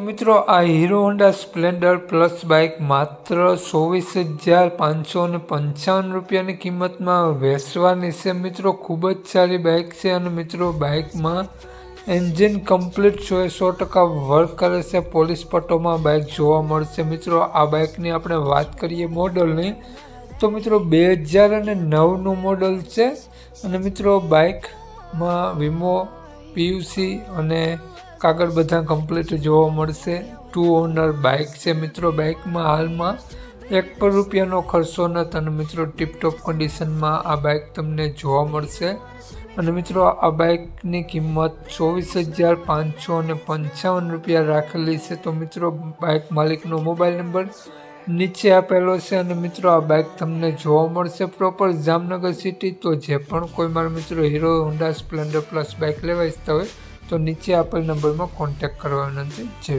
મિત્રો, આ Hero Honda Splendor plus bike માત્ર ચોવીસ હજાર પાંચસો ને પંચાવન રૂપિયાની કિંમતમાં વેચવાની છે. મિત્રો, ખૂબ જ સારી બાઇક છે અને મિત્રો બાઇકમાં એન્જિન કમ્પ્લીટ સો સો ટકા વર્ક કરે છે. પોલીસ પટ્ટોમાં બાઇક જોવા મળશે. મિત્રો, આ બાઇકની આપણે વાત કરીએ મોડલની તો મિત્રો, બે હજાર અને નવનું મોડલ છે અને મિત્રો બાઇકમાં વીમો પીયુસી અને કાગળ બધા કમ્પ્લીટ જોવા મળશે. ટુ ઓનર બાઇક છે મિત્રો. બાઇકમાં હાલમાં એક પર રૂપિયાનો ખર્ચો નથી અને મિત્રો ટીપટોપ કન્ડિશનમાં આ બાઇક તમને જોવા મળશે. અને મિત્રો આ બાઇકની કિંમત ચોવીસ હજાર પાંચસો અને પંચાવન રૂપિયા રાખેલી છે. તો મિત્રો બાઇક માલિકનો મોબાઈલ નંબર નીચે આપેલો છે અને મિત્રો આ બાઇક તમને જોવા મળશે પ્રોપર જામનગર સિટી તો જે પણ કોઈ મારા મિત્રો Hero Honda Splendor plus bike લેવા ઈચ્છતા હોય તો નીચે આપેલ નંબરમાં કોન્ટેક્ટ કરવાનો વિનંતી જય